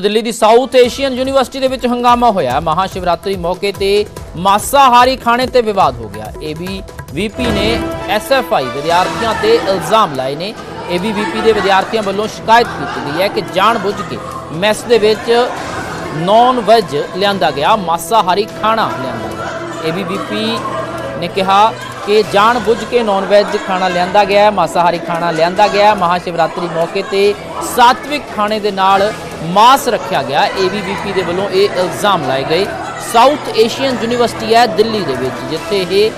ਦਿੱਲੀ ਦੀ South Asian University ਦੇ ਵਿੱਚ ਹੰਗਾਮਾ ਹੋਇਆ। ਮਹਾ ਸ਼ਿਵਰਾਤਰੀ ਮੌਕੇ ਤੇ ਮਾਸਾਹਾਰੀ ਖਾਣੇ ਤੇ ਵਿਵਾਦ ਹੋ ਗਿਆ। ਏਬੀ ਵੀਪੀ ਨੇ ਐਸਐਫਆਈ ਵਿਦਿਆਰਥੀਆਂ ਤੇ ਇਲਜ਼ਾਮ ਲਾਏ ਨੇ। ਏਬੀਵੀਪੀ ਦੇ ਵਿਦਿਆਰਥੀਆਂ ਵੱਲੋਂ ਸ਼ਿਕਾਇਤ ਕੀਤੀ ਗਈ ਹੈ ਕਿ ਜਾਣਬੁੱਝ ਕੇ ਮੈਸ ਦੇ ਵਿੱਚ ਨੌਨ ਵੈਜ ਲਿਆਂਦਾ ਗਿਆ, ਮਾਸਾਹਾਰੀ ਖਾਣਾ ਲਿਆਂਦਾ ਗਿਆ। ਏਬੀਵੀਪੀ ਨੇ ਕਿਹਾ ਕਿ ਜਾਣ ਬੁੱਝ ਕੇ ਨਾਨ ਵੈਜ ਖਾਣਾ ਲਿਆਂਦਾ ਗਿਆ, ਮਾਸਾਹਾਰੀ ਖਾਣਾ ਲਿਆਂਦਾ ਗਿਆ। ਹੈ ਮਹਾ ਸ਼ਿਵਰਾਤਰੀ ਮੌਕੇ ਤੇ ਸਾਤਵਿਕ ਖਾਣੇ ਦੇ ਨਾਲ ਮਾਸ ਰੱਖਿਆ ਗਿਆ। ਏਬੀਵੀਪੀ ਦੇ ਵੱਲੋਂ ਇਹ ਇਲਜ਼ਾਮ ਲਾਏ ਗਏ। ਸਾਊਥ ਏਸ਼ੀਅਨ ਯੂਨੀਵਰਸਿਟੀ ਹੈ ਦਿੱਲੀ ਦੇ ਵਿੱਚ, ਜਿੱਥੇ ਇਹ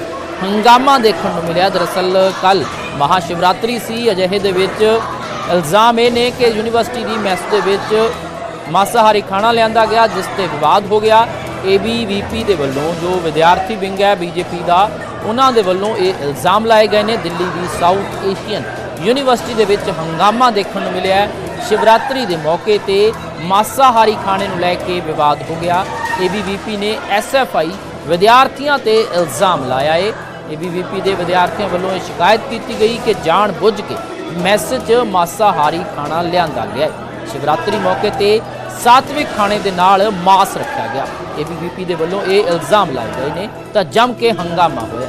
ਹੰਗਾਮਾ ਦੇਖਣ ਨੂੰ ਮਿਲਿਆ। ਦਰਅਸਲ ਕੱਲ ਮਹਾ ਸ਼ਿਵਰਾਤਰੀ ਸੀ। ਅਜਿਹੇ ਦੇ ਵਿੱਚ ਇਲਜ਼ਾਮ ਇਹ ਨੇ ਕਿ ਯੂਨੀਵਰਸਿਟੀ ਦੀ ਮੈਸ ਦੇ ਵਿੱਚ ਮਾਸਾਹਾਰੀ ਖਾਣਾ ਲਿਆਂਦਾ ਗਿਆ, ਜਿਸ ਤੇ ਵਿਵਾਦ ਹੋ ਗਿਆ। ਏਬੀਵੀਪੀ ਦੇ ਵੱਲੋਂ ਜੋ ਵਿਦਿਆਰਥੀ ਵਿੰਗ ਹੈ ਬੀਜੇਪੀ ਦਾ, ਉਹਨਾਂ ਦੇ ਵੱਲੋਂ ਇਹ ਇਲਜ਼ਾਮ ਲਾਏ ਗਏ ਨੇ। ਦਿੱਲੀ ਦੀ ਸਾਊਥ ਏਸ਼ੀਅਨ ਯੂਨੀਵਰਸਿਟੀ ਦੇ ਵਿੱਚ ਹੰਗਾਮਾ ਦੇਖਣ ਨੂੰ ਮਿਲਿਆ ਸ਼ਿਵਰਾਤਰੀ ਦੇ ਮੌਕੇ ਤੇ ਮਾਸਾਹਾਰੀ ਖਾਣੇ ਨੂੰ ਲੈ ਕੇ ਵਿਵਾਦ ਹੋ ਗਿਆ। ਏਬੀਵੀਪੀ ਨੇ ਐਸਐਫਆਈ ਵਿਦਿਆਰਥੀਆਂ ਤੇ ਇਲਜ਼ਾਮ ਲਾਇਆ ਹੈ ਏਬੀਵੀਪੀ ਦੇ ਵਿਦਿਆਰਥੀਆਂ ਵੱਲੋਂ ਇਹ ਸ਼ਿਕਾਇਤ ਕੀਤੀ ਗਈ ਕਿ ਜਾਣ ਬੁੱਝ ਕੇ ਮੈਸੇਜ ਮਾਸਾਹਾਰੀ ਖਾਣਾ ਲਿਆਂਦਾ ਗਿਆ ਹੈ ਸ਼ਿਵਰਾਤਰੀ ਮੌਕੇ ਤੇ ਸਾਤਵਿਕ ਖਾਣੇ ਦੇ ਨਾਲ ਮਾਸ ਰੱਖਿਆ ਗਿਆ। ਏਬੀਵੀਪੀ ਦੇ ਵੱਲੋਂ ਇਹ ਇਲਜ਼ਾਮ ਲਾਏ ਗਏ ਨੇ ਤਾਂ ਜੰਮ ਕੇ ਹੰਗਾਮਾ ਹੋਇਆ।